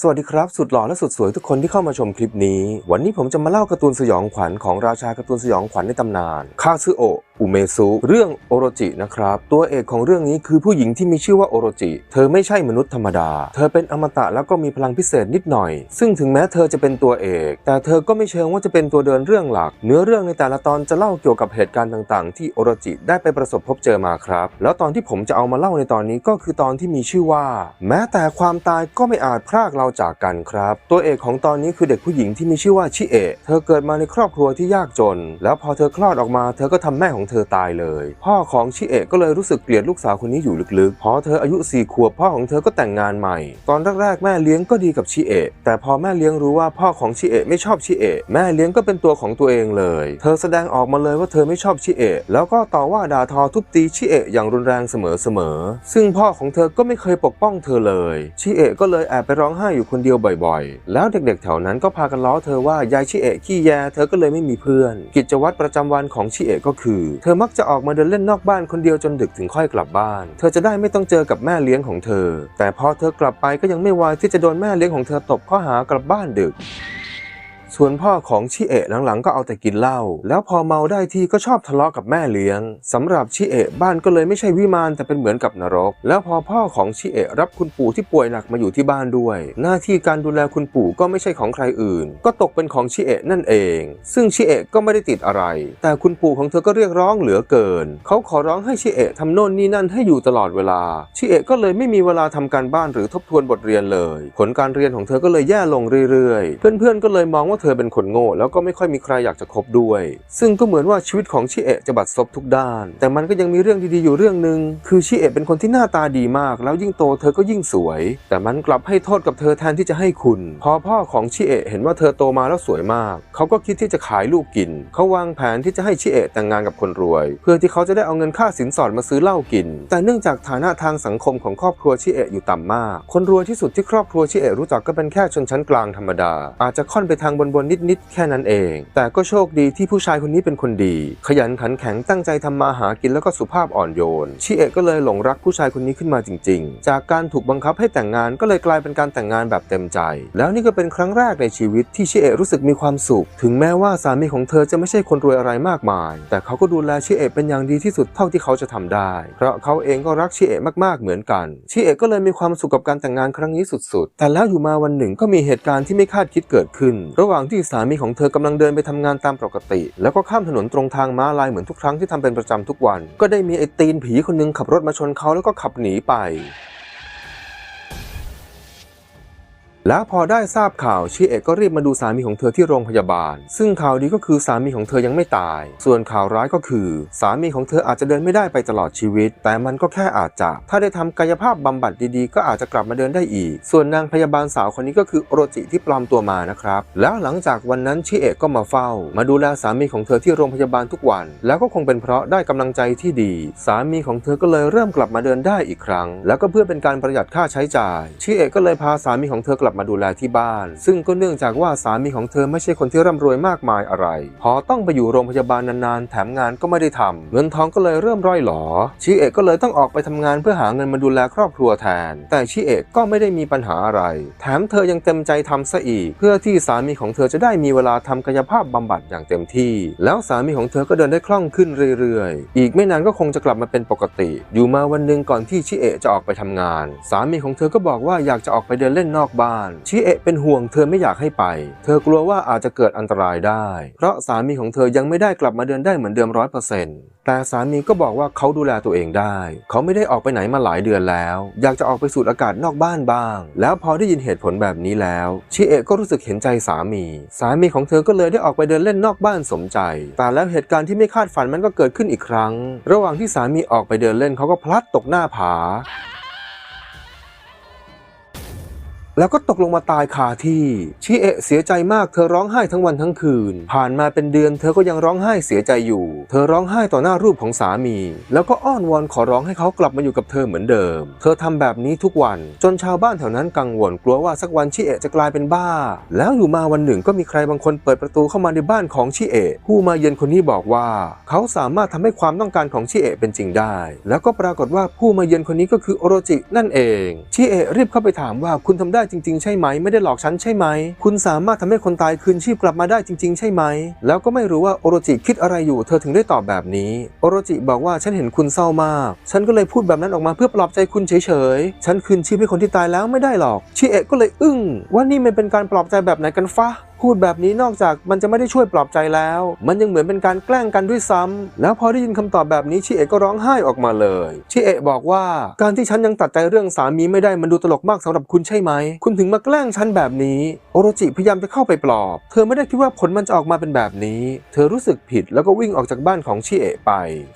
สวัสดีครับ สุดหล่อและสุดสวยทุกคนที่เข้ามาชมคลิปนี้ วันนี้ผมจะมาเล่าการ์ตูนสยองขวัญของราชาการ์ตูนสยองขวัญในตำนานคาซึโอะอุเมซุเรื่องโอโรจินะครับ ตัวเอกของเรื่องนี้คือผู้หญิงที่มีชื่อว่าโอโรจิ เธอไม่ใช่มนุษย์ธรรมดา เธอเป็นอมตะแล้วก็มีพลังพิเศษนิดหน่อย ซึ่งถึงแม้เธอจะเป็นตัวเอก แต่เธอก็ไม่เชิงว่าจะเป็นตัวเดินเรื่องหลัก เนื้อเรื่องในแต่ละตอนจะเล่าเกี่ยวกับเหตุการณ์ต่างๆ ที่โอโรจิได้ไปประสบพบเจอมาครับ แล้วตอนที่ผมจะเอามาเล่าในตอนนี้ก็คือตอนที่มีชื่อว่า แม้แต่ความตายก็ไม่อาจพรากเราจากกันครับ ตัวเอกของตอนนี้คือเด็กผู้หญิงที่มีชื่อว่าชิเอะเธอเกิดมาในครอบครัวที่ยากจน แล้วพอเธอคลอดออกมา เธอก็ทำแม่ของเธอตายเลย พ่อของชิเอะก็เลยรู้สึกเกลียดลูกสาวคนนี้อยู่ลึกๆ พอเธออายุสี่ขวบพ่อของเธอก็แต่งงานใหม่ ตอนแรกๆแม่เลี้ยงก็ดีกับชิเอะแต่พอแม่เลี้ยงรู้ว่าพ่อของชิเอะไม่ชอบชิเอะแม่เลี้ยงก็เป็นตัวของตัวเองเลย เธอแสดงออกมาเลยว่าเธอไม่ชอบชิเอะแล้วก็ต่อว่าด่าทอทุบตีชิเอะอย่างรุนแรงเสมอๆซึ่งพ่อของเธอก็ไม่เคยปกป้องเธอเลยชิเอะก็เลยแอบไปร้องไห้อยู่คนเดียวบ่อยๆ แล้วเด็กๆแถวนั้นก็พากันล้อเธอว่ายายชิเอะขี้แยเธอก็เลยไม่มีเพื่อน กิจวัตรประจำวันของชิเอะก็คือเธอมักจะออกมาเดินเล่นนอกบ้านคนเดียวจนดึกถึงค่อยกลับบ้าน เธอจะได้ไม่ต้องเจอกับแม่เลี้ยงของเธอ แต่พอเธอกลับไปก็ยังไม่วายที่จะโดนแม่เลี้ยงของเธอตบข้อหากลับบ้านดึก ส่วนพ่อของชิเอะหลังๆก็เอาแต่กินเหล้าแล้วพอเมาได้ที่ก็ชอบทะเลาะกับแม่เลี้ยงสำหรับชิเอะบ้านก็เลยไม่ใช่วิมานแต่เป็นเหมือนกับนรก แล้วพอพ่อของชิเอะรับคุณปู่ที่ป่วยหนักมาอยู่ที่บ้านด้วย หน้าที่การดูแลคุณปู่ก็ไม่ใช่ของใครอื่น ก็ตกเป็นของชิเอะนั่นเอง ซึ่งชิเอะก็ไม่ได้ติดอะไร แต่คุณปู่ของเธอก็เรียกร้องเหลือเกิน เขาขอร้องให้ชิเอะทำโน่นนี่นั่นให้อยู่ตลอดเวลา ชิเอะก็เลยไม่มีเวลาทำการบ้านหรือทบทวนบทเรียนเลย ผลการเรียนของเธอก็เลยแย่ลงเรื่อยๆ เพื่อนๆก็เลยมองว่าเธอเป็นคนโง่แล้วก็ไม่ค่อยมีใครอยากจะคบด้วย ซึ่งก็เหมือนว่าชีวิตของชิเอะจะบัดซบทุกด้าน แต่มันก็ยังมีเรื่องดีๆอยู่เรื่องหนึ่งคือชิเอะเป็นคนที่หน้าตาดีมาก แล้วยิ่งโตเธอก็ยิ่งสวย แต่มันกลับให้โทษกับเธอแทนที่จะให้คุณ พอพ่อของชิเอะเห็นว่าเธอโตมาแล้วสวยมาก เขาก็คิดที่จะขายลูกกิน เขาวางแผนที่จะให้ชิเอะแต่งงานกับคนรวย เพื่อที่เขาจะได้เอาเงินค่าสินสอดมาซื้อเหล้ากิน แต่เนื่องจากฐานะทางสังคมของครอบครัวชิเอะอยู่ต่ำมาก คนรวยที่สุดที่ครอบครัวชิเอะรู้จักก็เป็นแค่ชนชั้นกลางธรรมดา อาจจะค่อนไปทางบนๆนิดๆแค่นั้นเอง แต่ก็โชคดีที่ผู้ชายคนนี้เป็นคนดี ขยันขันแข็งตั้งใจทำมาหากินแล้วก็สุภาพอ่อนโยน ชิเอะก็เลยหลงรักผู้ชายคนนี้ขึ้นมาจริง ๆ จากการถูกบังคับให้แต่งงานก็เลยกลายเป็นการแต่งงานแบบเต็มใจ แล้วนี่ก็เป็นครั้งแรกในชีวิตที่ชิเอะรู้สึกมีความสุข ถึงแม้ว่าสามีของเธอจะไม่ใช่คนรวยอะไรมากมาย แต่เขาก็ดูแลชิเอะเป็นอย่างดีที่สุดเท่าที่เขาจะทำได้ เพราะเขาเองก็รักชิเอะมากๆเหมือนกัน ชิเอะก็เลยมีความสุขกับการแต่งงานครั้งนี้สุดๆ แต่แล้วอยู่มาวันหนึ่งก็มีเหตุการณ์ที่ไม่คาดคิดเกิดขึ้น ระหว่างที่สามีของเธอกำลังเดินไปทำงานตามปกติ แล้วก็ข้ามถนนตรงทางม้าลายเหมือนทุกครั้งที่ทำเป็นประจำทุกวัน ก็ได้มีไอ้ตีนผีคนหนึงขับรถมาชนเขาแล้วก็ขับหนีไป แล้วพอได้ทราบข่าวชิเอะก็รีบมาดูสามีของเธอที่โรงพยาบาล ซึ่งข่าวดีก็คือสามีของเธอยังไม่ตาย ส่วนข่าวร้ายก็คือ สามีของเธออาจจะเดินไม่ได้ไปตลอดชีวิต แต่มันก็แค่อาจจะ ถ้าได้ทำกายภาพบำบัดดีๆ ก็อาจจะกลับมาเดินได้อีก ส่วนนางพยาบาลสาวคนนี้ก็คือโอรจิที่ปลอมตัวมานะครับ แล้วหลังจากวันนั้นชิเอะก็มาเฝ้า มาดูแลสามีของเธอที่โรงพยาบาลทุกวัน แล้วก็คงเป็นเพราะได้กำลังใจที่ดี สามีของเธอก็เลยเริ่มกลับมาเดินได้อีกครั้ง แล้วก็เพื่อเป็นการประหยัดค่าใช้จ่ายชิเอะก็เลยพาสามีของเธอกลับมาดูแลที่บ้าน ซึ่งก็เนื่องจากว่าสามีของเธอไม่ใช่คนที่ร่ำรวยมากมายอะไร พอต้องไปอยู่โรงพยาบาลนานๆ แถมงานก็ไม่ได้ทำเงินทองก็เลยเริ่มร่อยหลอชิเอะก็เลยต้องออกไปทำงานเพื่อหาเงินมาดูแลครอบครัวแทน แต่ชิเอะก็ไม่ได้มีปัญหาอะไร แถมเธอยังเต็มใจทำซะอีก เพื่อที่สามีของเธอจะได้มีเวลาทำกายภาพบำบัดอย่างเต็มที่ แล้วสามีของเธอก็เดินได้คล่องขึ้นเรื่อยๆ อีกไม่นานก็คงจะกลับมาเป็นปกติ อยู่มาวันหนึ่งก่อนที่ชิเอะจะออกไปทำงาน สามีของเธอก็บอกว่าอยากจะออกไปเดินเล่นนอกบ้านชิเอะเป็นห่วงเธอไม่อยากให้ไป เธอกลัวว่าอาจจะเกิดอันตรายได้ เพราะสามีของเธอยังไม่ได้กลับมาเดินได้เหมือนเดิมร้อยเปอร์เซ็นต์แต่สามีก็บอกว่าเขาดูแลตัวเองได้ เขาไม่ได้ออกไปไหนมาหลายเดือนแล้ว อยากจะออกไปสูดอากาศนอกบ้านบ้าง แล้วพอได้ยินเหตุผลแบบนี้แล้วชิเอะก็รู้สึกเห็นใจสามี สามีของเธอก็เลยได้ออกไปเดินเล่นนอกบ้านสมใจ แต่แล้วเหตุการณ์ที่ไม่คาดฝันมันก็เกิดขึ้นอีกครั้ง ระหว่างที่สามีออกไปเดินเล่นเขาก็พลัดตกหน้าผา แล้วก็ตกลงมาตายคาที่ชิเอะเสียใจมากเธอร้องไห้ทั้งวันทั้งคืน ผ่านมาเป็นเดือนเธอก็ยังร้องไห้เสียใจอยู่ เธอร้องไห้ต่อหน้ารูปของสามี แล้วก็อ้อนวอนขอร้องให้เขากลับมาอยู่กับเธอเหมือนเดิม เธอทำแบบนี้ทุกวัน จนชาวบ้านแถวนั้นกังวลกลัวว่าสักวันชิเอะจะกลายเป็นบ้า แล้วอยู่มาวันหนึ่งก็มีใครบางคนเปิดประตูเข้ามาในบ้านของชิเอะผู้มาเยือนคนนี้บอกว่า เขาสามารถทำให้ความต้องการของชิเอะเป็นจริงได้ แล้วก็ปรากฏว่าผู้มาเยือนคนนี้ก็คือโอโรจินั่นเองชิเอะรีบเข้าไปถามว่าคุณทำได้จริง ๆ ใช่ไหม ไม่ได้หลอกฉันใช่ไหม คุณสามารถทำให้คนตายคืนชีพกลับมาได้จริง ๆ ใช่ไหม แล้วก็ไม่รู้ว่าโอโรจิคิดอะไรอยู่เธอถึงได้ตอบแบบนี้ โอโรจิบอกว่าฉันเห็นคุณเศร้ามาก ฉันก็เลยพูดแบบนั้นออกมาเพื่อปลอบใจคุณเฉยๆ ฉันคืนชีพให้คนที่ตายแล้วไม่ได้หรอก ชิเอะก็เลยอึ้งว่านี่มันเป็นการปลอบใจแบบไหนกันฟะพูดแบบนี้นอกจากมันจะไม่ได้ช่วยปลอบใจแล้ว มันยังเหมือนเป็นการแกล้งกันด้วยซ้ำแล้วพอได้ยินคำตอบแบบนี้ชิเอะก็ร้องไห้ออกมาเลยชิเอะบอกว่าการที่ฉันยังตัดใจเรื่องสามีไม่ได้มันดูตลกมากสำหรับคุณใช่ไหม คุณถึงมาแกล้งฉันแบบนี้ โอโรจิพยายามจะเข้าไปปลอบ เธอไม่ได้คิดว่าผลมันจะออกมาเป็นแบบนี้ เธอรู้สึกผิดแล้วก็วิ่งออกจากบ้านของชิเอะไป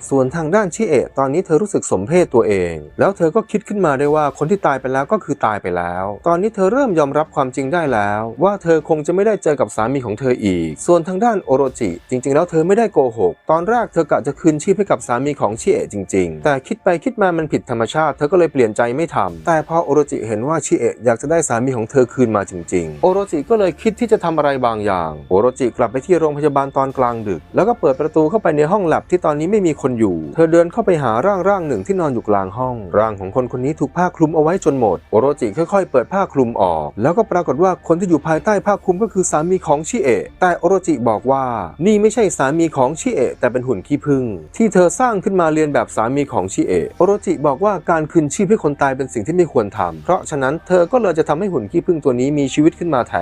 ส่วนทางด้านชิเอะตอนนี้เธอรู้สึกสมเพศตัวเอง แล้วเธอก็คิดขึ้นมาได้ว่าคนที่ตายไปแล้วก็คือตายไปแล้ว ตอนนี้เธอเริ่มยอมรับความจริงได้แล้ว ว่าเธอคงจะไม่ได้เจอกับสามีของเธออีก ส่วนทางด้านโอโรจิ จริง ๆ แล้วเธอไม่ได้โกหก ตอนแรกเธอกะจะคืนชีพให้กับสามีของชิเอะจริง ๆ แต่คิดไปคิดมามันผิดธรรมชาติ เธอก็เลยเปลี่ยนใจไม่ทำแต่พอโอโรจิเห็นว่าชิเอะอยากจะได้สามีของเธอคืนมาจริงๆโอโรจิก็เลยคิดที่จะทำอะไรบางอย่างโอโรจิกลับไปที่โรงพยาบาลตอนกลางดึก แล้วก็เปิดประตูเข้าไปในห้องแลบที่ตอนนี้ไม่มีคนอยู่ เธอเดินเข้าไปหาร่างร่างหนึ่งที่นอนอยู่กลางห้อง ร่างของคนคนนี้ถูกผ้าคลุมเอาไว้จนหมดโอโรจิค่อยๆ เปิดผ้าคลุมออก แล้วก็ปรากฏว่าคนที่อยู่ภายใต้ผ้าคลุมก็คือสามีของชิเอะแต่โอโรจิบอกว่า นี่ไม่ใช่สามีของชิเอะแต่เป็นหุ่นขี้ผึ้งที่เธอสร้างขึ้นมาเรียนแบบสามีของชิเอะโอโรจิบอกว่าการคืนชีพให้คนตายเป็นสิ่งที่ไม่ควรทำเพราะฉะนั้นเธอก็เลยจะทำให้หุ่นขี้ผึ้งตัวนี้มีชีวิตขึ้นมาแทน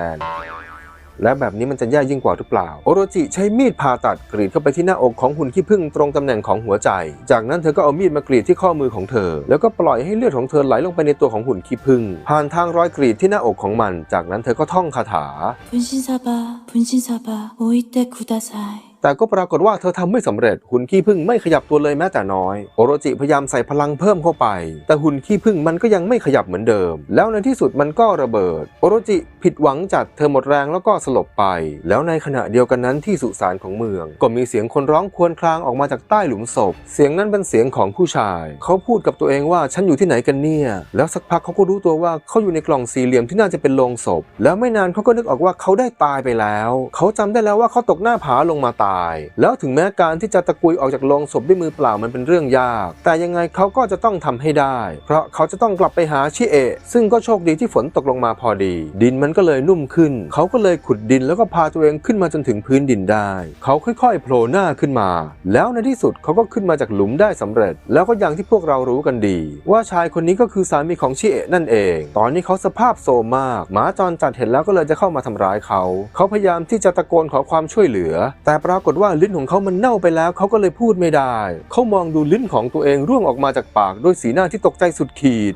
และแบบนี้มันจะแย่ยิ่งกว่าหรือเปล่า โอโรจิใช้มีดผ่าตัดกรีดเข้าไปที่หน้าอกของหุ่นขี้ผึ้งตรงตำแหน่งของหัวใจ จากนั้นเธอก็เอามีดมากรีดที่ข้อมือของเธอ แล้วก็ปล่อยให้เลือดของเธอไหลลงไปในตัวของหุ่นขี้ผึ้งผ่านทางรอยกรีดที่หน้าอกของมัน จากนั้นเธอก็ท่องคาถา 분신사바 분신사바 오이테 구다사이 แต่ก็ปรากฏว่าเธอทำไม่สำเร็จหุ่นขี้ผึ้งไม่ขยับตัวเลยแม้แต่น้อย โอโรจิพยายามใส่พลังเพิ่มเข้าไป แต่หุ่นขี้ผึ้งมันก็ยังไม่ขยับเหมือนเดิม แล้วในที่สุดมันก็ระเบิด โอโรจิผิดหวังจัดเธอหมดแรงแล้วก็สลบไป แล้วในขณะเดียวกันนั้นที่สุสานของเมือง ก็มีเสียงคนร้องครวญครางออกมาจากใต้หลุมศพ เสียงนั้นเป็นเสียงของผู้ชาย เขาพูดกับตัวเองว่าฉันอยู่ที่ไหนกันเนี่ย แล้วสักพักเขาก็รู้ตัวว่าเขาอยู่ในกล่องสี่เหลี่ยมที่น่าจะเป็นโลงศพ แล้วไม่นานเขาก็นึกออกว่าเขาได้ตายไปแล้ว เขาจำได้แล้วว่าเขาตกหน้าผาลงมาตายแล้วถึงแม้การที่จะตะกุยออกจากโลงศพด้วยมือเปล่ามันเป็นเรื่องยาก แต่ยังไงเขาก็จะต้องทำให้ได้ เพราะเขาจะต้องกลับไปหาชิเอะซึ่งก็โชคดีที่ฝนตกลงมาพอดี ดินมันก็เลยนุ่มขึ้น เขาก็เลยขุดดินแล้วก็พาตัวเองขึ้นมาจนถึงพื้นดินได้ เขาค่อยๆโผล่หน้าขึ้นมา แล้วในที่สุดเขาก็ขึ้นมาจากหลุมได้สำเร็จ แล้วก็อย่างที่พวกเรารู้กันดี ว่าชายคนนี้ก็คือสามีของชิเอะนั่นเอง ตอนนี้เขาสภาพโซมมาก หมาจรจัดเห็นแล้วก็เลยจะเข้ามาทำร้ายเขา เขาพยายามที่จะตะโกนขอความช่วยเหลือ แต่ปรากฏว่าลิ้นของเขามันเน่าไปแล้วเขาก็เลยพูดไม่ได้ เขามองดูลิ้นของตัวเองร่วงออกมาจากปากด้วยสีหน้าที่ตกใจสุดขีด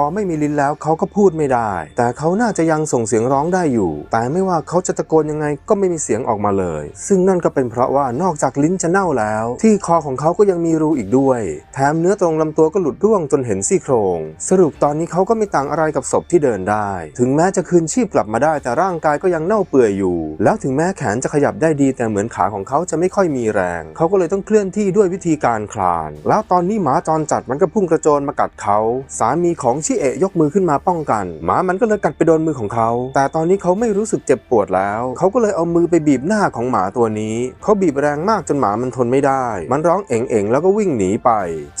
อไม่มีลิ้นแล้วเขาก็พูดไม่ได้ แต่เขาน่าจะยังส่งเสียงร้องได้อยู่ แต่ไม่ว่าเขาจะตะโกนยังไงก็ไม่มีเสียงออกมาเลย ซึ่งนั่นก็เป็นเพราะว่านอกจากลิ้นจะเน่าแล้ว ที่คอของเขาก็ยังมีรูอีกด้วย แถมเนื้อตรงลำตัวก็หลุดร่วงจนเห็นซี่โครง สรุปตอนนี้เขาก็ไม่ต่างอะไรกับศพที่เดินได้ ถึงแม้จะคืนชีพกลับมาได้ แต่ร่างกายก็ยังเน่าเปื่อยอยู่ แล้วถึงแม้แขนจะขยับได้ดีแต่เหมือนขาของเขาจะไม่ค่อยมีแรง เขาก็เลยต้องเคลื่อนที่ด้วยวิธีการคลาน แล้วตอนนี้หมาจรจัดมันก็พุ่งกระโจนมากัดเขา สามีของชิเอะยกมือขึ้นมาป้องกัน หมามันก็เลยกัดไปโดนมือของเขา แต่ตอนนี้เขาไม่รู้สึกเจ็บปวดแล้ว เขาก็เลยเอามือไปบีบหน้าของหมาตัวนี้ เขาบีบแรงมากจนหมามันทนไม่ได้ มันร้องเอ๋งเอ๋งๆแล้วก็วิ่งหนีไป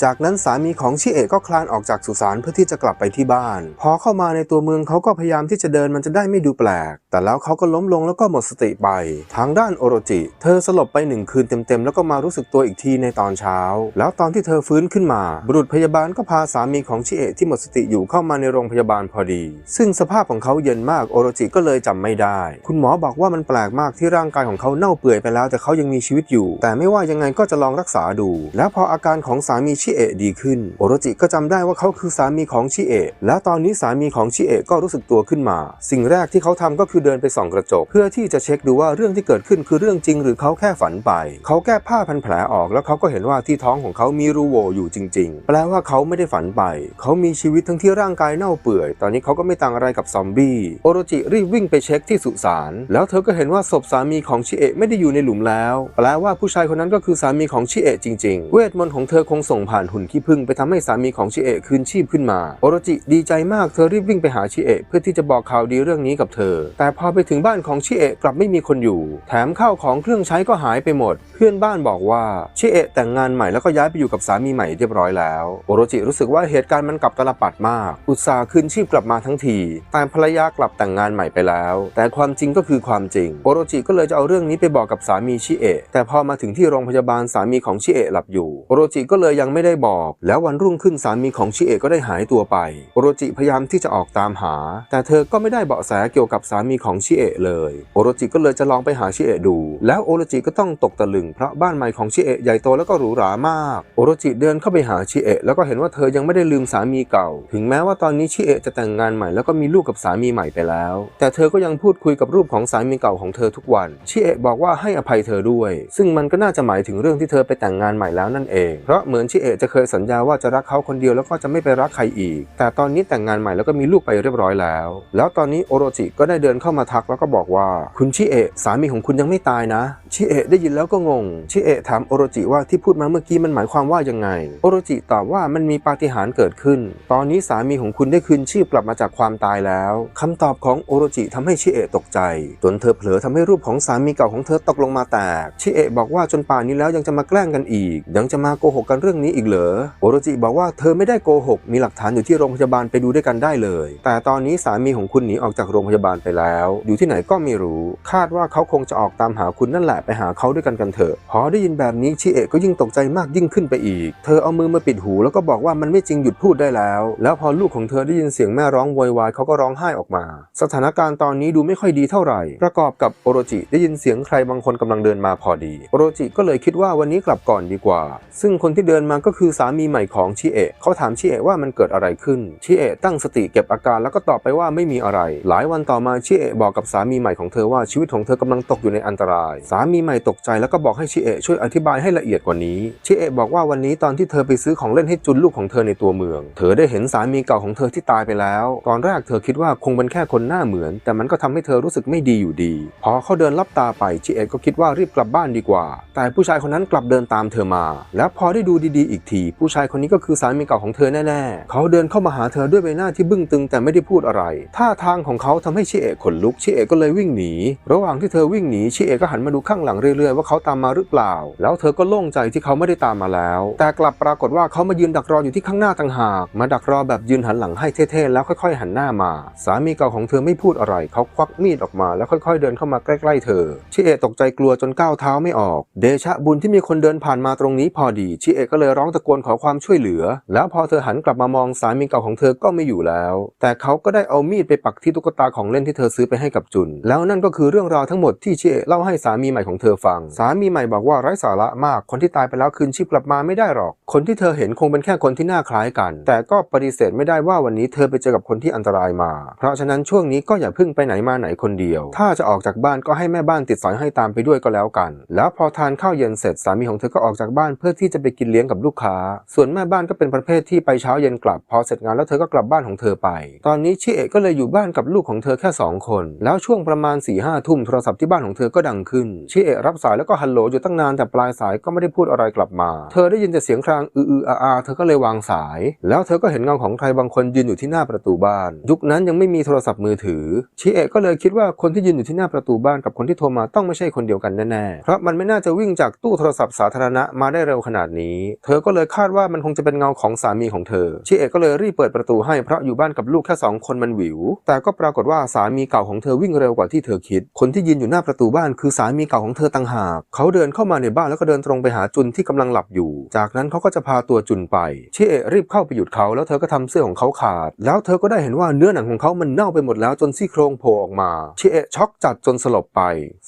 จากนั้นสามีของชิเอะก็คลานออกจากสุสานเพื่อที่จะกลับไปที่บ้าน พอเข้ามาในตัวเมืองเขาก็พยายามที่จะเดินมันจะได้ไม่ดูแปลก แต่แล้วเขาก็ล้มลงแล้วก็หมดสติไป ทางด้านโอโรจิ เธอสลบไปหนึ่งคืนเต็มๆ แล้วก็มารู้สึกตัวอีกทีในตอนเช้า แล้วตอนที่เธอฟื้นขึ้นมา บุรุษพยาบาลก็พาสามีของชิเอะที่หมดสติอยู่เข้ามาในโรงพยาบาลพอดี ซึ่งสภาพของเขาเย็นมากโอโรจิก็เลยจำไม่ได้ คุณหมอบอกว่ามันแปลกมากที่ร่างกายของเขาเน่าเปื่อยไปแล้วแต่เขายังมีชีวิตอยู่ แต่ไม่ว่ายังไงก็จะลองรักษาดู แล้วพออาการของสามีชิเอะดีขึ้น โอโรจิก็จำได้ว่าเขาคือสามีของชิเอะแล้วตอนนี้สามีของชิเอะก็รู้สึกตัวขึ้นมา สิ่งแรกที่เขาทำก็คือเดินไปส่องกระจก เพื่อที่จะเช็คดูว่าเรื่องที่เกิดขึ้นคือเรื่องจริง หรือเขาแค่ฝันไป เขาแก้ผ้าพันแผลออกแล้วเขาก็เห็นว่าที่ท้องของเขามีรูโวอยู่จริง ๆ แปลว่าเขาไม่ได้ฝันไป เขามีชีวิตทั้งที่ร่างกายเน่าเปื่อย ตอนนี้เขาก็ไม่ต่างอะไรกับซอมบี้ โอโรจิรีบวิ่งไปเช็คที่สุสาน แล้วเธอก็เห็นว่าศพสามีของชิเอะไม่ได้อยู่ในหลุมแล้ว แปลว่าผู้ชายคนนั้นก็คือสามีของชิเอะจริง ๆ เวทมนต์ของเธอคงส่งผ่านหุ่นขี้ผึ้งไปทำให้สามีของชิเอะคืนชีพขึ้นมา โอโรจิดีใจมากเธอรีบวิ่งไปหาชิเอะเพื่อที่จะบอกข่าวดีเรื่องนี้กับเธอ แต่พอไปถึงบ้านของชิเอะกลับไม่มีคนอยู่ แถมข้าวของเครื่องใช้ก็หายไปหมด เพื่อนบ้านบอกว่าชิเอะแต่งงานใหม่แล้วก็ย้ายไปอยู่กับสามีใหม่เรียบร้อยแล้ว โอโรจิรู้สึกว่าเหตุการณ์มันกลับตลปัดมาก อุตส่าห์คืนชีพกลับมาทั้งที แต่ภรรยากลับแต่งงานใหม่ไปแล้ว แต่ความจริงก็คือความจริง โอโรจิก็เลยจะเอาเรื่องนี้ไปบอกกับสามีชิเอะ แต่พอมาถึงที่โรงพยาบาลสามีของชิเอะหลับอยู่ โอโรจิก็เลยยังไม่ได้บอก แล้ววันรุ่งขึ้นสามีของชิเอะก็ได้หายตัวไป โอโรจิพยายามที่จะออกตามหา แต่เธอก็ไม่ได้เบาะแสเกี่ยวกับสามีของชิเอะเลย โอโรจิก็เลยจะลองไปหาชิเอะดู แล้วโอโรจิก็ต้องตกตะลึงเพราะบ้านใหม่ของชิเอะใหญ่โตแล้วก็หรูหรามาก โอโรจิเดินเข้าไปหาชิเอะแล้วก็เห็นว่าเธอยังไม่ได้ลืมสามีเก่าถึงแม้ว่าตอนนี้ชิเอะจะแต่งงานใหม่แล้วก็มีลูกกับสามีใหม่ไปแล้ว แต่เธอก็ยังพูดคุยกับรูปของสามีเก่าของเธอทุกวัน ชิเอะบอกว่าให้อภัยเธอด้วย ซึ่งมันก็น่าจะหมายถึงเรื่องที่เธอไปแต่งงานใหม่แล้วนั่นเอง เพราะเหมือนชิเอะจะเคยสัญญาว่าจะรักเขาคนเดียวแล้วก็จะไม่ไปรักใครอีก แต่ตอนนี้แต่งงานใหม่แล้วก็มีลูกไปเรียบร้อยแล้ว แล้วตอนนี้โอโรจิก็ได้เดินเข้ามาทักแล้วก็บอกว่าคุณชิเอะสามีของคุณยังไม่ตายนะ ชิเอะได้ยินแล้วก็งง ชิเอะถามโอโรจิว่าที่พูดมาเมื่อกี้มันหมายความว่ายังไง โอโรจิตอบว่ามันมีปาฏิหาริย์เกิดขึ้น ตอนนี้สามีของคุณได้คืนชีพกลับมาจากความตายแล้วคำตอบของโอโรจิทำให้ชิเอะตกใจ จนเธอเผลอทำให้รูปของสามีเก่าของเธอตกลงมาแตก ชิเอะบอกว่าจนป่านนี้แล้วยังจะมาแกล้งกันอีก ยังจะมาโกหกกันเรื่องนี้อีกเหรอ โอโรจิบอกว่าเธอไม่ได้โกหก มีหลักฐานอยู่ที่โรงพยาบาลไปดูด้วยกันได้เลย แต่ตอนนี้สามีของคุณหนีออกจากโรงพยาบาลไปแล้ว อยู่ที่ไหนก็ไม่รู้ คาดว่าเขาคงจะออกตามหาคุณนั่นแหละไปหาเขาด้วยกันกันเถอะ พอได้ยินแบบนี้ชิเอะก็ยิ่งตกใจมากยิ่งขึ้นไปอีก เธอเอามือมาปิดหูแล้วก็บอกว่ามันไม่จริงหยุดพูดได้แล้ว แล้วพอลูกของเธอได้ยินเสียงแม่ร้องโวยวายเขาก็ร้องไห้ออกมา สถานการณ์ตอนนี้ดูไม่ค่อยดีเท่าไหร่ ประกอบกับโอโรจิได้ยินเสียงใครบางคนกำลังเดินมาพอดี โอโรจิก็เลยคิดว่าวันนี้กลับก่อนดีกว่า ซึ่งคนที่เดินมาก็คือสามีใหม่ของชิเอะเขาถามชิเอะว่ามันเกิดอะไรขึ้น ชิเอะตั้งสติเก็บอาการแล้วก็ตอบไปว่าไม่มีอะไร หลายวันต่อมาชิเอะบอกกับสามีใหม่ของเธอว่าชีวิตของเธอกำลังตกอยู่ในอันตราย สามีใหม่ตกใจแล้วก็บอกให้ชิเอะช่วยอธิบายให้ละเอียดกว่านี้ ชิเอะบอกว่าวันนี้ตอนที่เธอไปซื้อของเล่นให้จุนลูกของเธอในตัวเมือง เธอได้เห็นสามีเก่าของเธอที่ตายไปแล้ว ตอนแรกเธอคิดว่าคงเป็นแค่คนหน้าเหมือน แต่มันก็ทำให้เธอรู้สึกไม่ดีอยู่ดี พอเขาเดินลับตาไปชิเอะก็คิดว่ารีบกลับบ้านดีกว่า แต่ผู้ชายคนนั้นกลับเดินตามเธอมา แล้วพอได้ดูดีๆอีกที ผู้ชายคนนี้ก็คือสามีเก่าของเธอแน่ๆ เขาเดินเข้ามาหาเธอด้วยใบหน้าที่บึ้งตึงแต่ไม่ได้พูดอะไร ท่าทางของเขาทำให้ชิเอะขนลุก ชิเอะก็เลยวิ่งหนี ระหว่างที่เธอวิ่งหนี ชิเอะก็หันมาดูข้างหลังเรื่อยๆ ว่าเขาตามมาหรือเปล่า แล้วเธอก็โล่งใจที่เขาไม่ได้ตามมาแล้ว แต่กลับปรากฏว่าเขามายืนดักรออยู่ที่ข้างหน้าต่างหาก มาดักรอแบบยืนหันหลังให้เท่ๆแล้วค่อยๆ หันหน้ามา สามีเก่าของเธอไม่พูดอะไร เขาควักมีดออกมาแล้วค่อยๆ เดินเข้ามาใกล้ๆเธอ ชิเอะตกใจกลัวจนก้าวเท้าไม่ออก เดชะบุญที่มีคนเดินผ่านมาตรงนี้พอดี ชิเอะก็เลยร้องตะโกนขอความช่วยเหลือ แล้วพอเธอหันกลับมามองสามีเก่าของเธอก็ไม่อยู่แล้ว แต่เขาก็ได้เอามีดไปปักที่ตุ๊กตาของเล่นที่เธอซื้อไปให้กับจุน แล้วนั่นก็คือเรื่องราวทั้งหมดที่ชิเอะเล่าให้สามีใหม่ของเธอฟัง สามีใหม่บอกว่าไร้สาระมาก คนที่ตายไปแล้วคืนชีพกลับมาไม่ได้หรอก คนที่เธอเห็นคงเป็นแค่คนที่หน้าคล้ายกัน แต่ก็ปฏิเสธไม่ได้ว่าวันนี้เธอไปเจอกับคนที่อันตรายมา เพราะฉะนั้นช่วงนี้ก็อย่าเพิ่งไปไหนมาไหนคนเดียว ถ้าจะออกจากบ้านก็ให้แม่บ้านติดสอยให้ตามไปด้วยก็แล้วกัน แล้วพอทานข้าวเย็นเสร็จสามีของเธอก็ออกจากบ้านเพื่อที่จะไปกินเลี้ยงกับลูกค้า ส่วนแม่บ้านก็เป็นประเภทที่ไปเช้าเย็นกลับ พอเสร็จงานแล้วเธอก็กลับบ้านของเธอไป ตอนนี้ชิเอะก็เลยอยู่บ้านกับลูกของเธอแค่สองคน แล้วช่วงประมาณ4ี่ห้าทุ่มโทรศัพท์ที่บ้านของเธอก็ดังขึ้นชิเอะรับสายแล้วก็ฮัลโหลอยู่ตั้งนานแต่ปลายสายก็ไม่ได้พูดอะไรกลับมา เธอได้ยินแต่เสียงครางอืออืออาอาเธอก็เลยวางสาย แล้วเธอก็เห็นเงาของใครบางคนยืนอยู่ที่หน้าประตูบ้าน ยุคนั้นยังไม่มีโทรศัพท์มือถือ ชิเอะก็เลยคิดว่าคนที่ยืนอยู่ที่หน้าประตูบ้านกับคนที่โทรมาต้องไม่ใช่คนเดียวกันแน่ๆ เพราะมันไม่น่าจะวิ่งจากตู้โทรศัพท์สาธารณะมาได้เร็วขนาดนี้ เธอก็เลยคาดว่ามันคงจะเป็นเงาของสามีของเธอ ชิเอะก็เลยรีบเปิดประตูให้เพราะอยู่บ้านกับลูกแค่สองคนมันหวิว แต่ก็ปรากฏว่าสามีเก่าของเธอวิ่งเร็วกว่าที่เธอคิด คนที่ยืนอยู่หน้าประตูบ้านคือสามีเก่าของเธอต่างหาก เขาเดินเข้ามาในบ้านแล้วก็เดินตรงไปหาจุนที่กำลังหลับอยู่ จากนั้นเขาก็จะพาตัวจุนไป ชิเอะรีบเข้าไปหยุดเขาแล้วเธอก็ททำเสื้อของเขาขาด แล้วเธอก็ได้เห็นว่าเนื้อหนังของเขามันเน่าไปหมดแล้วจนซี่โครงโผล่ออกมาชิเอะช็อกจัดจนสลบไป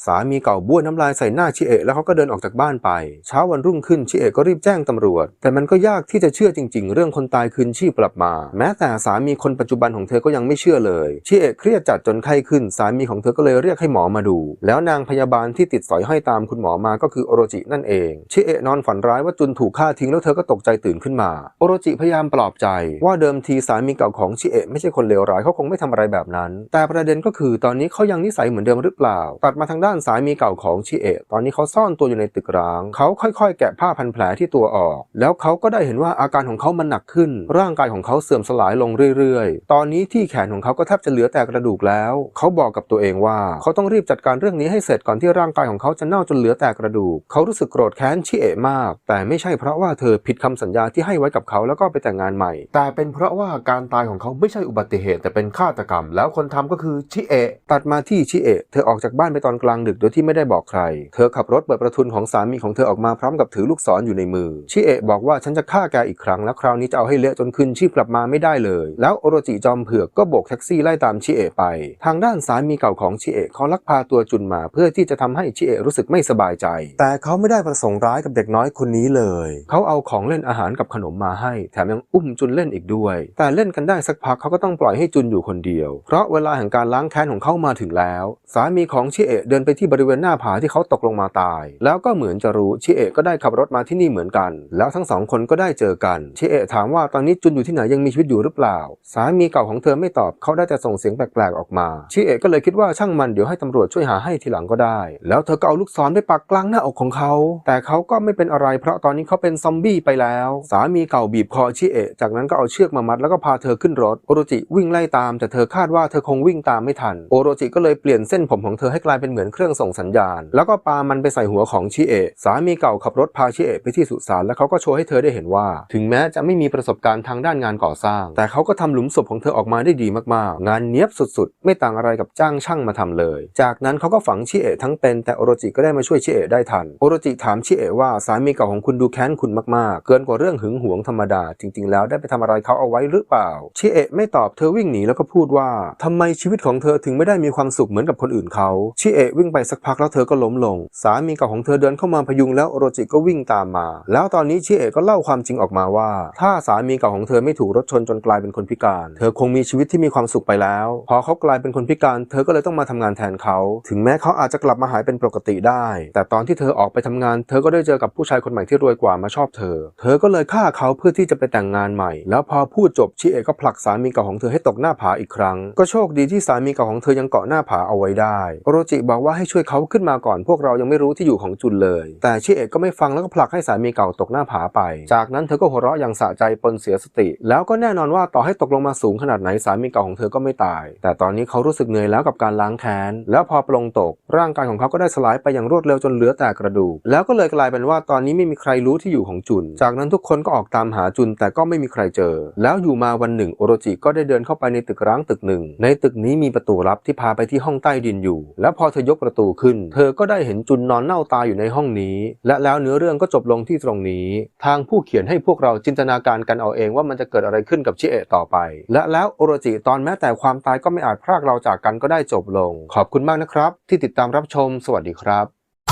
สามีเก่าบ้วนน้ำลายใส่หน้าชิเอะแล้วเขาก็เดินออกจากบ้านไป เช้าวันรุ่งขึ้นชิเอะก็รีบแจ้งตำรวจ แต่มันก็ยากที่จะเชื่อจริง ๆ เรื่องคนตายคืนชีพกลับมา แม้แต่สามีคนปัจจุบันของเธอก็ยังไม่เชื่อเลยชิเอะเครียดจัดจนไข้ขึ้น สามีของเธอก็เลยเรียกให้หมอมาดู แล้วนางพยาบาลที่ติดสอยห้อยตามคุณหมอมาก็คือโอโรจินั่นเองชิเอะนอนฝันร้ายว่าจุนถูกฆ่าทิ้งแล้วเธอก็ตกใจตื่นขึ้นมา โอโรจิพยายามปลอบใจว่าเดิมทีสามีเก่าของชิเอะไม่ใช่คนเลวร้ายเขาคงไม่ทำอะไรแบบนั้น แต่ประเด็นก็คือตอนนี้เขายังนิสัยเหมือนเดิมหรือเปล่า ตัดมาทางด้านสามีเก่าของชิเอะตอนนี้เขาซ่อนตัวอยู่ในตึกร้าง เขาค่อยๆ แกะผ้าพันแผลที่ตัวออก แล้วเขาก็ได้เห็นว่าอาการของเขามันหนักขึ้น ร่างกายของเขาเสื่อมสลายลงเรื่อยๆ ตอนนี้ที่แขนของเขาก็แทบจะเหลือแต่กระดูกแล้ว เขาบอกกับตัวเองว่าเขาต้องรีบจัดการเรื่องนี้ให้เสร็จก่อนที่ร่างกายของเขาจะเน่าจนเหลือแต่กระดูก เขารู้สึกโกรธแค้นชิเอะมาก แต่ไม่ใช่เพราะว่าเธอผิดคำสัญญาที่ให้ไว้กับเขาแล้วก็ไปแต่งงานใหม่ แต่เป็นเพราะว่าการตายของเขาไม่ใช่อุบัติเหตุแต่เป็นฆาตกรรม แล้วคนทำก็คือชิเอะ ตัดมาที่ชิเอะ เธอออกจากบ้านไปตอนกลางดึกโดยที่ไม่ได้บอกใคร เธอขับรถเปิดประทุนของสามีของเธอออกมาพร้อมกับถือลูกศรออยู่ในมือ ชิเอะบอกว่าฉันจะฆ่าแกอีกครั้งแล้วคราวนี้จะเอาให้เละจนคืนชีพกลับมาไม่ได้เลย แล้วโอโรจิจอมเผือกก็โบกแท็กซี่ไล่ตามชิเอะไป ทางด้านสามีเก่าของชิเอะเขาลักพาตัวจุนมาเพื่อที่จะทำให้ชิเอะรู้สึกไม่สบายใจ แต่เขาไม่ได้ประสงค์ร้ายกับเด็กน้อยคนนี้เลย เขาเอาของเล่นอาหารกับขนมมาให้ แถมยังอุ้มจุนเล่นอีกด้วยแต่เล่นกันได้สักพักเขาก็ต้องปล่อยให้จุนอยู่คนเดียว เพราะเวลาแห่งการล้างแค้นของเขามาถึงแล้ว สามีของชิเอะเดินไปที่บริเวณหน้าผาที่เขาตกลงมาตาย แล้วก็เหมือนจะรู้ชิเอะก็ได้ขับรถมาที่นี่เหมือนกัน แล้วทั้งสองคนก็ได้เจอกันชิเอะถามว่าตอนนี้จุนอยู่ที่ไหนยังมีชีวิตอยู่หรือเปล่า สามีเก่าของเธอไม่ตอบเขาได้แต่ส่งเสียงแปลกๆออกมาชิเอะก็เลยคิดว่าช่างมันเดี๋ยวให้ตำรวจช่วยหาให้ทีหลังก็ได้ แล้วเธอก็เอาลูกศรไปปักกลางหน้าอกของเขา แต่เขาก็ไม่เป็นอะไรเพราะตอนนี้เขาเป็นซอมบี้ไปแล้ว สามีเก่าบีบคอชิเอะจากนั้นก็เอาเชือกมามัดแล้วก็พาเธอขึ้นรถโอโรจิวิ่งไล่ตามแต่เธอคาดว่าเธอคงวิ่งตามไม่ทันโอโรจิก็เลยเปลี่ยนเส้นผมของเธอให้กลายเป็นเหมือนเครื่องส่งสัญญาณ แล้วก็ปามันไปใส่หัวของชิเอะสามีเก่าขับรถพาชิเอะไปที่สุสานแล้วเขาก็โชว์ให้เธอได้เห็นว่า ถึงแม้จะไม่มีประสบการณ์ทางด้านงานก่อสร้าง แต่เขาก็ทำหลุมศพของเธอออกมาได้ดีมากๆ งานเนี้ยบสุดๆ ไม่ต่างอะไรกับจ้างช่างมาทำเลย จากนั้นเขาก็ฝังชิเอะทั้งเป็นแต่โอโรจิก็ได้มาช่วยชิเอะได้ทันโอโรจิถามชิเอะว่าสามีเก่าของคุณดูแค้นคุณมากๆ เกินกว่าเรื่องหึงหวงธรรมดาจริง ๆ แล้วได้ไปทำอะไรเขาเอาไว้หรือเปล่า ชิเอะไม่ตอบเธอวิ่งหนีแล้วก็พูดว่าทำไมชีวิตของเธอถึงไม่ได้มีความสุขเหมือนกับคนอื่นเขา ชิเอะวิ่งไปสักพักแล้วเธอก็ล้มลง สามีเก่าของเธอเดินเข้ามาพยุงแล้วโรจิก็วิ่งตามมา แล้วตอนนี้ชิเอะก็เล่าความจริงออกมาว่า ถ้าสามีเก่าของเธอไม่ถูกรถชนจนกลายเป็นคนพิการ เธอคงมีชีวิตที่มีความสุขไปแล้ว พอเขากลายเป็นคนพิการ เธอก็เลยต้องมาทำงานแทนเขา ถึงแม้เขาอาจจะกลับมาหายเป็นปกติได้ แต่ตอนที่เธอออกไปทำงาน เธอก็ได้เจอกับผู้ชายคนใหม่ที่รวยกว่ามาชอบเธอ เธอก็เลยฆ่าเขาเพื่อที่จะไปแต่งงานใหม่ แล้วพอพูดจบชิเอะก็ผลักสามีเก่าของเธอให้ตกหน้าผาอีกครั้ง ก็โชคดีที่สามีเก่าของเธอยังเกาะหน้าผาเอาไว้ได้ โรจิบอกว่าให้ช่วยเขาขึ้นมาก่อนพวกเรายังไม่รู้ที่อยู่ของจุนเลย แต่ชิเอะก็ไม่ฟังแล้วก็ผลักให้สามีเก่าตกหน้าผาไป จากนั้นเธอก็หัวเราะอย่างสะใจปนเสียสติ แล้วก็แน่นอนว่าต่อให้ตกลงมาสูงขนาดไหนสามีเก่าของเธอก็ไม่ตาย แต่ตอนนี้เขารู้สึกเหนื่อยแล้วกับการล้างแค้น แล้วพอปลงตก ร่างกายของเขาก็ได้สลายไปอย่างรวดเร็วจนเหลือแต่กระดูก แล้วก็เลยกลายเป็นว่าตอนนี้ไม่มีใครรู้ที่อยู่ของจุน จากนั้นทุกคนก็ออกตามหาจุนแต่ก็ไม่มีใครเจอแล้วอยู่มาวันหนึ่งโอโรจิก็ได้เดินเข้าไปในตึกร้างตึกหนึ่ง ในตึกนี้มีประตูลับที่พาไปที่ห้องใต้ดินอยู่ แล้วพอเธอยกประตูขึ้น เธอก็ได้เห็นจุนนอนเน่าตายอยู่ในห้องนี้ และแล้วเนื้อเรื่องก็จบลงที่ตรงนี้ ทางผู้เขียนให้พวกเราจินตนาการกันเอาเองว่ามันจะเกิดอะไรขึ้นกับชิเอะต่อไป และแล้วโอโรจิตอนแม้แต่ความตายก็ไม่อาจพรากเราจากกันก็ได้จบลง ขอบคุณมากนะครับ ที่ติดตามรับชม สวัสดีครับ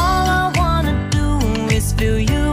All I wanna do is feel you